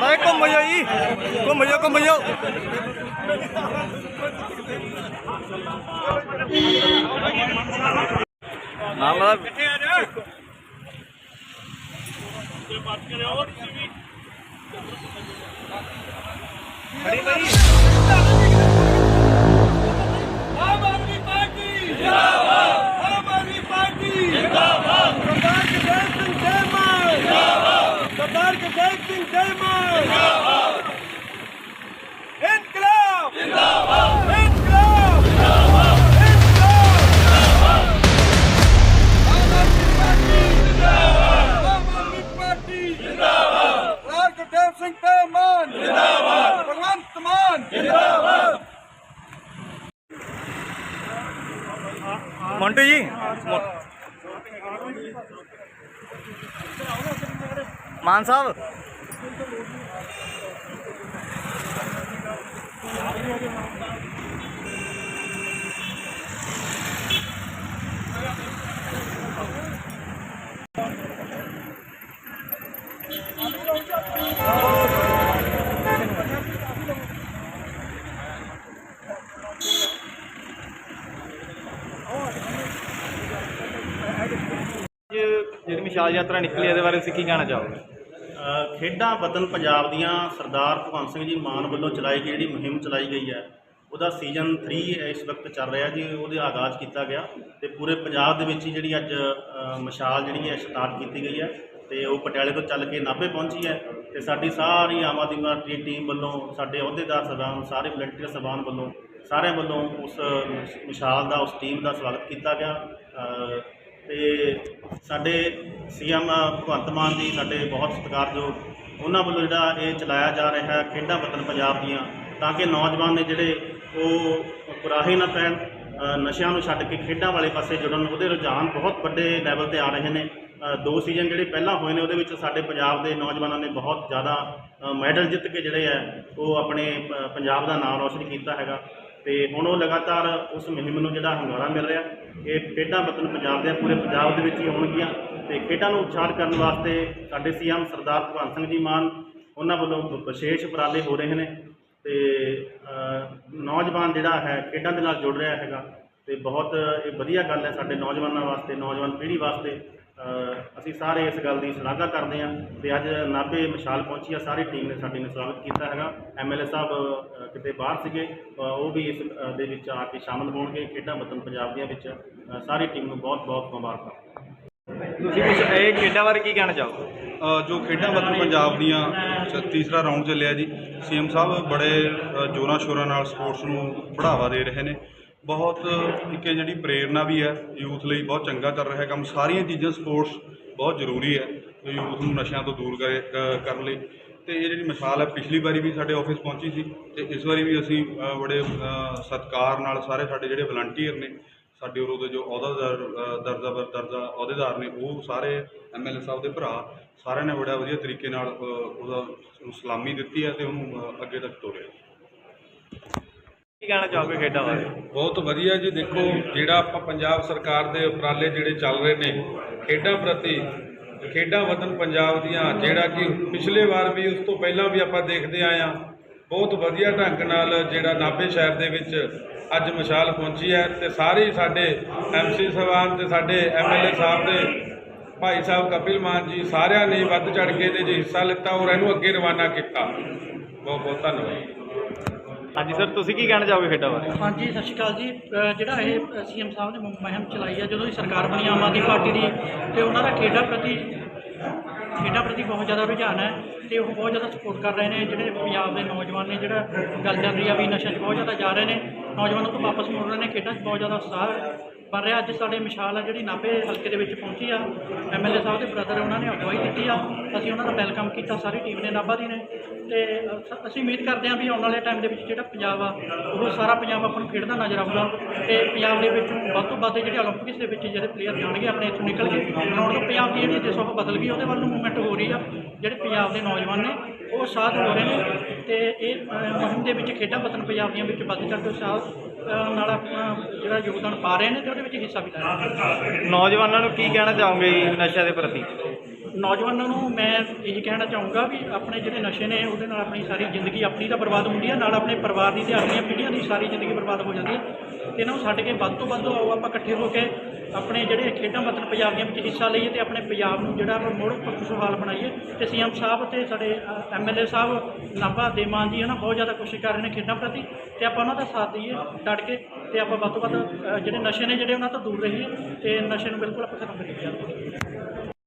đấy con mày ơi con mày ơi con mày ơi. नाम खड़ी भाई ਮਾਨ ਸਾਹਿਬ। ਜਿਹੜੀ ਮਿਸਾਲ ਯਾਤਰਾ ਨਿਕਲੀ ਇਹਦੇ ਬਾਰੇ ਤੁਸੀਂ ਕੀ ਕਹਿਣਾ ਚਾਹੋਗੇ? ਖੇਡਾਂ ਵਤਨ ਪੰਜਾਬ ਦੀਆਂ ਸਰਦਾਰ ਭਗਵੰਤ ਸਿੰਘ ਜੀ ਮਾਨ ਵੱਲੋਂ ਚਲਾਈ ਗਈ ਜਿਹੜੀ ਮੁਹਿੰਮ ਚਲਾਈ ਗਈ ਹੈ, ਉਹਦਾ ਸੀਜ਼ਨ 3 ਇਸ ਵਕਤ ਚੱਲ ਰਿਹਾ ਜੀ, ਉਹਦੇ ਆਗਾਜ਼ ਕੀਤਾ ਗਿਆ ਤੇ ਪੂਰੇ ਪੰਜਾਬ ਦੇ ਵਿੱਚ ਹੀ ਜਿਹੜੀ ਅੱਜ ਮਸ਼ਾਲ ਜਿਹੜੀ ਹੈ ਸਟਾਰਟ ਕੀਤੀ ਗਈ ਹੈ ਤੇ ਉਹ ਪਟਿਆਲੇ ਤੋਂ ਚੱਲ ਕੇ ਨਾਭੇ ਪਹੁੰਚੀ ਹੈ ਤੇ ਸਾਡੀ ਸਾਰੀ ਆਮ ਆਦਮੀ ਪਾਰਟੀ ਟੀਮ ਵੱਲੋਂ, ਸਾਡੇ ਅਹੁਦੇਦਾਰ ਸਰਦਾਰ ਸਾਰੇ ਵਲੰਟੀਅਰ ਸਭਾਨ ਵੱਲੋਂ, ਸਾਰਿਆਂ ਵੱਲੋਂ ਉਸ ਮਸ਼ਾਲ ਦਾ, ਉਸ ਟੀਮ ਦਾ ਸਵਾਗਤ ਕੀਤਾ ਗਿਆ। ਤੇ ਸਾਡੇ ਸੀਐਮ ਭਗਵੰਤ ਮਾਨ ਜੀ ਸਾਡੇ ਬਹੁਤ ਸਤਿਕਾਰਯੋਗ, ਉਹਨਾਂ ਵੱਲੋਂ ਜਿਹੜਾ ਇਹ ਚਲਾਇਆ ਜਾ ਰਿਹਾ ਹੈ ਖੇਡਾਂ ਵਤਨ ਪੰਜਾਬ ਦੀਆਂ, ਤਾਂ ਕਿ ਨੌਜਵਾਨ ਨੇ ਜਿਹੜੇ ਉਹ ਕੁਰਾਹੇ ਨਾ ਪੈਣ ਨਸ਼ਿਆਂ ਨੂੰ ਛੱਡ ਕੇ ਖੇਡਾਂ ਵਾਲੇ ਪਾਸੇ ਜੁੜਨ, ਉਹਦੇ ਰੁਝਾਨ ਬਹੁਤ ਵੱਡੇ ਲੈਵਲ ਤੇ ਆ ਰਹੇ ਨੇ। ਦੋ ਸੀਜ਼ਨ ਜਿਹੜੇ ਪਹਿਲਾਂ ਹੋਏ ਨੇ, ਉਹਦੇ ਵਿੱਚ ਸਾਡੇ ਪੰਜਾਬ ਦੇ ਨੌਜਵਾਨਾਂ ਨੇ ਬਹੁਤ ਜ਼ਿਆਦਾ ਮੈਡਲ ਜਿੱਤ ਕੇ ਜਿਹੜੇ ਹੈ, ਉਹ ਆਪਣੇ ਪੰਜਾਬ ਦਾ ਨਾਮ ਰੌਸ਼ਨ ਕੀਤਾ ਹੈਗਾ। ਤੇ ਹੁਣ ਉਹ ਲਗਾਤਾਰ ਉਸ ਮੁਹਿੰਮ ਨੂੰ ਜਿਹੜਾ ਹੁੰਗਾਰਾ ਮਿਲ ਰਿਹਾ, ਇਹ ਖੇਡਾਂ ਵਤਨ ਪੰਜਾਬ ਦੇ ਪੂਰੇ ਪੰਜਾਬ ਦੇ ਵਿੱਚ ਹੀ ਹੋਣਗੀਆਂ। ਤੇ ਖੇਡਾਂ ਨੂੰ ਉਤਸ਼ਾਹਿਤ ਕਰਨ ਵਾਸਤੇ ਸਾਡੇ ਸੀਐਮ ਸਰਦਾਰ ਭਗਵੰਤ ਸਿੰਘ ਜੀ ਮਾਨ, ਉਹਨਾਂ ਵੱਲੋਂ ਵਿਸ਼ੇਸ਼ ਉਪਰਾਲੇ ਹੋ ਰਹੇ ਨੇ। ਤੇ ਨੌਜਵਾਨ ਜਿਹੜਾ ਹੈ, ਖੇਡਾਂ ਦੇ ਨਾਲ ਜੁੜ ਰਿਹਾ ਹੈਗਾ। ਤੇ ਬਹੁਤ ਇਹ ਵਧੀਆ ਗੱਲ ਹੈ ਸਾਡੇ ਨੌਜਵਾਨਾਂ ਵਾਸਤੇ, ਨੌਜਵਾਨ ਪੀੜ੍ਹੀ ਵਾਸਤੇ। ਅਸੀਂ ਸਾਰੇ ਇਸ ਗੱਲ ਦੀ ਸ਼ਲਾਘਾ ਕਰਦੇ ਹਾਂ ਤੇ ਅੱਜ ਨਾਭੇ ਮਸ਼ਾਲ ਪਹੁੰਚੀ ਆ ਸਾਰੀ ਟੀਮ ਨੇ ਸਾਡੀ ਨੇ ਸਵਾਗਤ ਕੀਤਾ ਹੈਗਾ। ਐਮਐਲਏ ਸਾਹਿਬ ਕਿਤੇ ਬਾਹਰ ਸੀਗੇ ਉਹ ਵੀ ਇਸ ਦੇ ਵਿੱਚ ਆ ਕੇ ਸ਼ਾਮਲ ਹੋਣਗੇ ਖੇਡਾਂ ਵਤਨ ਪੰਜਾਬ ਦੀਆਂ ਵਿੱਚ। ਸਾਰੀ ਟੀਮ ਨੂੰ ਬਹੁਤ ਬਹੁਤ ਮੁਬਾਰਕਾਂ। ਤੁਸੀਂ ਕੁਝ ਇਹ ਖੇਡਾਂ ਬਾਰੇ ਕੀ ਕਹਿਣਾ ਚਾਹੋਗੇ? ਅ, ਜੋ ਖੇਡਾਂ ਵਤਨ ਪੰਜਾਬ ਦੀਆਂ ਤੀਸਰਾ ਰਾਊਂਡ ਚੱਲਿਆ ਜੀ ਸੀਐਮ ਸਾਹਿਬ ਬੜੇ ਜੋਰਾਂ ਸ਼ੋਰਾਂ ਨਾਲ ਸਪੋਰਟਸ ਨੂੰ ਬੜਾਵਾ ਦੇ ਰਹੇ ਨੇ। ਬਹੁਤ ਇੱਕ ਇਹ ਜਿਹੜੀ ਪ੍ਰੇਰਨਾ ਵੀ ਹੈ ਯੂਥ ਲਈ ਬਹੁਤ ਚੰਗਾ ਚੱਲ ਰਿਹਾ ਕੰਮ ਸਾਰੀਆਂ ਚੀਜ਼ਾਂ ਸਪੋਰਟਸ ਬਹੁਤ ਜ਼ਰੂਰੀ ਹੈ ਯੂਥ ਨੂੰ ਨਸ਼ਿਆਂ ਤੋਂ ਦੂਰ ਕਰੇ ਕ- ਕਰਨ ਲਈ। ਤੇ ਇਹ ਜਿਹੜੀ ਮਿਸਾਲ ਹੈ ਪਿਛਲੀ ਵਾਰੀ ਵੀ ਸਾਡੇ ਆਫਿਸ ਪਹੁੰਚੀ ਸੀ ਤੇ ਇਸ ਵਾਰੀ ਵੀ ਅਸੀਂ ਅ, ਬੜੇ ਅ, ਸਤਿਕਾਰ ਨਾਲ ਸਾਰੇ ਸਾਡੇ ਜਿਹੜੇ ਵਲੰਟੀਅਰ ਨੇ ਸਾਡੇ ਉਰੋਂ ਦੇ ਜੋ ਅਹੁਦਾਦਾਰ ਅ, ਦਰਜਾ ਬਰ ਦਰਜਾ ਅਹੁਦੇਦਾਰ ਨੇ ਉਹ ਸਾਰੇ ਐਮਐਲਏ ਸਾਹਿਬ ਦੇ ਭਰਾ ਸਾਰਿਆਂ ਨੇ ਬੜਾ ਵਧੀਆ ਤਰੀਕੇ ਨਾਲ ਅ, ਉਹਦਾ ਸਲਾਮੀ ਦਿੱਤੀ ਹੈ ਤੇ ਉਹਨੂੰ ਅ, ਅੱਗੇ ਤੱਕ ਤੋਰਿਆ। ਕਹਿਣਾ ਚਾਹੋਗੇ ਖੇਡਾਂ ਬਾਰੇ? ਬਹੁਤ ਵਧੀਆ ਜੀ, ਦੇਖੋ, ਜਿਹੜਾ ਆਪਾਂ ਪੰਜਾਬ ਸਰਕਾਰ ਦੇ ਉਪਰਾਲੇ ਜਿਹੜੇ ਚੱਲ ਰਹੇ ਨੇ, ਖੇਡਾਂ ਪ੍ਰਤੀ, ਖੇਡਾਂ ਵਤਨ ਪੰਜਾਬ ਦੀਆਂ, ਜਿਹੜਾ ਕਿ ਪਿਛਲੇ ਵਾਰ ਵੀ, ਉਸ ਤੋਂ ਪਹਿਲਾਂ ਵੀ ਆਪਾਂ ਦੇਖਦੇ ਆਏ ਹਾਂ, ਬਹੁਤ ਵਧੀਆ ਢੰਗ ਨਾਲ ਜਿਹੜਾ ਨਾਭੇ ਸ਼ਹਿਰ ਦੇ ਵਿੱਚ ਅੱਜ ਮਸ਼ਾਲ ਪਹੁੰਚੀ ਹੈ ਤੇ ਸਾਰੇ ਸਾਡੇ ਐਮਸੀ ਸਾਹਿਬਾਨ ਤੇ ਸਾਡੇ ਐਮਐਲਏ ਸਾਹਿਬ ਦੇ ਭਾਈ ਸਾਹਿਬ ਕਪਿਲ ਮਾਨ ਜੀ, ਸਾਰਿਆਂ ਨੇ ਵੱਧ ਚੜ ਕੇ ਇਹਦੇ 'ਚ ਹਿੱਸਾ ਲਿੱਤਾ ਔਰ ਇਹਨੂੰ ਅੱਗੇ ਰਵਾਨਾ ਕੀਤਾ। ਬਹੁਤ ਬਹੁਤ ਧੰਨਵਾਦ। ਹਾਂਜੀ ਸਰ ਤੁਸੀਂ ਕੀ ਕਹਿਣਾ ਚਾਹੋਗੇ ਖੇਡਾਂ ਬਾਰੇ? ਹਾਂਜੀ ਸਤਿ ਸ਼੍ਰੀ ਅਕਾਲ ਜੀ। ਅ, ਜਿਹੜਾ ਇਹ ਸੀਐਮ ਸਾਹਿਬ ਨੇ ਮੁ- ਮੁਹਿੰਮ ਚਲਾਈ ਹੈ ਜਦੋਂ ਦੀ ਸਰਕਾਰ ਬਣੀ ਆਮ ਆਦਮੀ ਪਾਰਟੀ ਦੀ ਤੇ ਉਹਨਾਂ ਦਾ ਖੇਡਾਂ ਪ੍ਰਤੀ ਖੇਡਾਂ ਪ੍ਰਤੀ ਬਹੁਤ ਜ਼ਿਆਦਾ ਰੁਝਾਨ ਹੈ ਤੇ ਉਹ ਬਹੁਤ ਜ਼ਿਆਦਾ ਸਪੋਰਟ ਕਰ ਰਹੇ ਨੇ। ਜਿਹੜੇ ਪੰਜਾਬ ਦੇ ਨੌਜਵਾਨ ਨੇ ਜਿਹੜਾ ਗੱਲ ਚੱਲ ਰਹੀ ਆ ਵੀ ਨਸ਼ਿਆਂ 'ਚ ਬਹੁਤ ਜ਼ਿਆਦਾ ਜਾ ਰਹੇ ਨੇ ਨੌਜਵਾਨਾਂ ਤੋਂ ਵਾਪਸ ਮੁੜ ਰਹੇ ਨੇ ਖੇਡਾਂ 'ਚ ਬਹੁਤ ਜ਼ਿਆਦਾ ਉਤਸ਼ਾਹ ਹੈ ਪਰ ਰਿਹਾ ਅੱਜ ਸਾਡੇ ਮਿਸ਼ਾਲ ਆ ਜਿਹੜੀ ਨਾਭੇ ਹਲਕੇ ਦੇ ਵਿੱਚ ਪਹੁੰਚੀ ਆ। ਐਮਐਲਏ ਸਾਹਿਬ ਦੇ ਬ੍ਰਦਰ ਉਹਨਾਂ ਨੇ ਅਗਵਾਈ ਦਿੱਤੀ ਆ। ਅਸੀਂ ਉਹਨਾਂ ਦਾ ਵੈਲਕਮ ਕੀਤਾ, ਸਾਰੀ ਟੀਮ ਨੇ, ਨਾਭਾ ਦੀ ਨੇ। ਤੇ ਅਸੀਂ ਉਮੀਦ ਕਰਦੇ ਆ ਵੀ ਆਉਣ ਵਾਲੇ ਟਾਈਮ ਦੇ ਵਿੱਚ ਜਿਹੜਾ ਪੰਜਾਬ ਆ, ਉਹ ਸਾਰਾ ਪੰਜਾਬ ਆਪਾਂ ਨੂੰ ਖੇਡਦਾ ਨਜ਼ਰ ਆਊਗਾ। ਤੇ ਪੰਜਾਬ ਦੇ ਵਿੱਚ ਵੱਧ ਤੋਂ ਵੱਧ ਜਿਹੜੇ 올림픽ਸ ਦੇ ਵਿੱਚ ਜਿਹੜੇ ਪਲੇਅਰ ਜਾਣਗੇ, ਆਪਣੇ ਇੱਥੋਂ ਨਿਕਲ ਕੇ, ਹੁਣ ਤਾਂ ਪੰਜਾਬ ਦੀ ਜਿਹੜੀ ਦਿਸ਼ਾ ਬਦਲ ਗਈ, ਉਹਦੇ ਵੱਲ ਨੂੰ ਮੂਵਮੈਂਟ ਹੋ ਰਹੀ ਆ। ਜਿਹੜੇ ਪੰਜਾਬ ਦੇ ਨੌਜਵਾਨ ਨੇ, ਉਹ ਸਾਥ ਹੋ ਰਹੇ ਨੇ। ਤੇ ਇਹ ਮੁਹਿੰਮ ਦੇ ਵਿੱਚ ਖੇਡਾਂ ਵਤਨ ਪੰਜਾਬ ਦੀਆਂ ਵਿੱਚ ਵੱਧ ਚੜ੍ਹ ਸਾਥ ਨਾਲ ਆਪਣਾ ਜਿਹੜਾ ਯੋਗਦਾਨ ਪਾ ਰਹੇ ਨੇ ਉਹਦੇ ਵਿੱਚ ਹਿੱਸਾ ਵੀ ਲੈ ਰਹੇ ਨੇ ਨੌਜਵਾਨਾਂ ਨੂੰ ਕੀ ਕਹਿਣਾ ਚਾਹੋਗੇ ਜੀ ਨਸ਼ਿਆਂ ਦੇ ਪ੍ਰਤੀ? ਨੌਜਵਾਨਾਂ ਨੂੰ ਮੈਂ ਇਹ ਕਹਿਣਾ ਚਾਹੂੰਗਾ ਵੀ ਆਪਣੇ ਜਿਹੜੇ ਨਸ਼ੇ ਨੇ, ਉਹਦੇ ਨਾਲ ਆਪਣੀ ਸਾਰੀ ਜ਼ਿੰਦਗੀ ਆਪਣੀ ਤਾਂ ਬਰਬਾਦ ਹੁੰਦੀ ਹੈ ਨਾਲ ਆਪਣੇ ਪਰਿਵਾਰ ਦੀ ਤੇ ਆਪਣੀਆਂ ਪੀੜ੍ਹੀਆਂ ਦੀ ਸਾਰੀ ਜ਼ਿੰਦਗੀ ਬਰਬਾਦ ਹੋ ਜਾਂਦੀ ਹੈ ਤੇ ਇਹਨਾਂ ਨੂੰ ਛੱਡ ਕੇ ਵੱਧ ਤੋਂ ਵੱਧ ਆਓ ਆਪਾਂ ਇਕੱਠੇ ਹੋ ਕੇ ਆਪਣੇ ਜਿਹੜੇ ਖੇਡਾਂ ਵਤਨ ਪੰਜਾਬ ਦੀਆਂ ਵਿੱਚ ਹਿੱਸਾ ਲਈਏ ਤੇ ਆਪਣੇ ਪੰਜਾਬ ਨੂੰ ਜਿਹੜਾ ਆਪਾਂ ਮੁੜ ਖੁਸ਼ਹਾਲ ਬਣਾਈਏ। ਤੇ ਸੀਐਮ ਸਾਹਿਬ ਤੇ ਸਾਡੇ ਐਮਐਲਏ ਸਾਹਿਬ, ਨਾਭਾ ਦੇ ਮਾਨ ਜੀ ਹਨਾ, ਬਹੁਤ ਜ਼ਿਆਦਾ ਕੋਸ਼ਿਸ਼ ਕਰ ਰਹੇ ਨੇ ਖੇਡਾਂ ਪ੍ਰਤੀ। ਤੇ ਆਪਾਂ ਉਹਨਾਂ ਦਾ ਸਾਥ ਦਈਏ ਡਟ ਕੇ ਤੇ ਆਪਾਂ ਵੱਧ ਤੋਂ ਵੱਧ ਜਿਹੜੇ ਨਸ਼ੇ ਨੇ ਜਿਹੜੇ ਉਹਨਾਂ ਤੋਂ ਦੂਰ ਰਹੀਏ ਤੇ ਨਸ਼ੇ ਨੂੰ ਬਿਲਕੁਲ ਆਪਾਂ ਖਤਮ ਕਰੀਏ।